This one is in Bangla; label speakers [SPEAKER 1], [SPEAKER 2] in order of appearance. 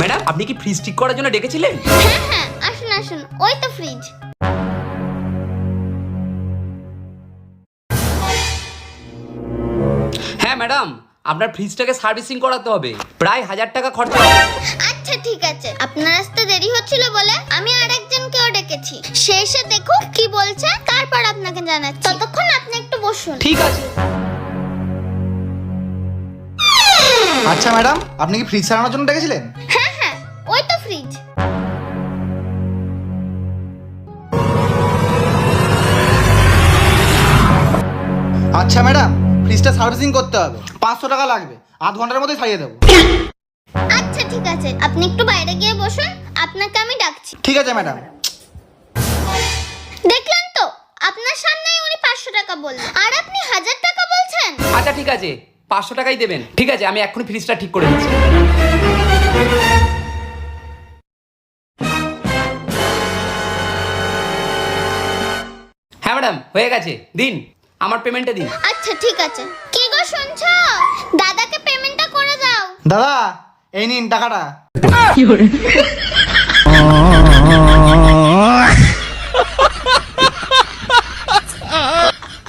[SPEAKER 1] ম্যাডাম আপনি কি ফ্রিজ ঠিক করার জন্য ডেকেছিলেন?
[SPEAKER 2] হ্যাঁ হ্যাঁ আসুন আসুন ওই তো ফ্রিজ
[SPEAKER 1] হ্যাঁ ম্যাডাম আপনার ফ্রিজটাকে সার্ভিসিং করাতে হবে। প্রায় হাজার টাকা খরচা হবে।
[SPEAKER 2] আচ্ছা ঠিক আছে। আপনার আসতে দেরি হচ্ছিল বলে আমি আরেকজনকেও ডেকেছি। সে এসে দেখুক কি বলছে তারপর আপনাকে জানাচ্ছি। ততক্ষণ আপনি একটু বসুন।
[SPEAKER 1] ঠিক আছে।
[SPEAKER 3] আচ্ছা ম্যাডাম আপনি কি ফ্রিজ সারানোর জন্য ডেকেছিলেন?
[SPEAKER 2] হ্যাঁ হ্যাঁ ওই তো ফ্রিজ
[SPEAKER 3] আচ্ছা ম্যাডাম ফ্রিজটা সার্ভিসিং করতে হবে। পাঁচশো টাকা লাগবে। আধ ঘণ্টার মধ্যে সারিয়ে দেবো।
[SPEAKER 2] আচ্ছা ঠিক আছে। আপনি একটু বাইরে গিয়ে বসুন। আপনাকে আমি ডাকছি।
[SPEAKER 3] ঠিক আছে ম্যাডাম।
[SPEAKER 2] দেখলেন তো? আপনার সামনেই উনি পাঁচশো টাকা বললেন। আর আপনি হাজার টাকা বলছেন?
[SPEAKER 1] আচ্ছা ঠিক আছে। পাঁচশো টাকাই দেবেন। ঠিক আছে আমি এক্ষুনি ফ্রিজটা ঠিক করে দিচ্ছি। ম্যাডাম হয়ে গেছে। দিন আমার পেমেন্টটা দিন।
[SPEAKER 2] আচ্ছা ঠিক আছে। কি গো শুনছো? দাদাকে পেমেন্টটা করে দাও।
[SPEAKER 3] দাদা এই নিন টাকাটা।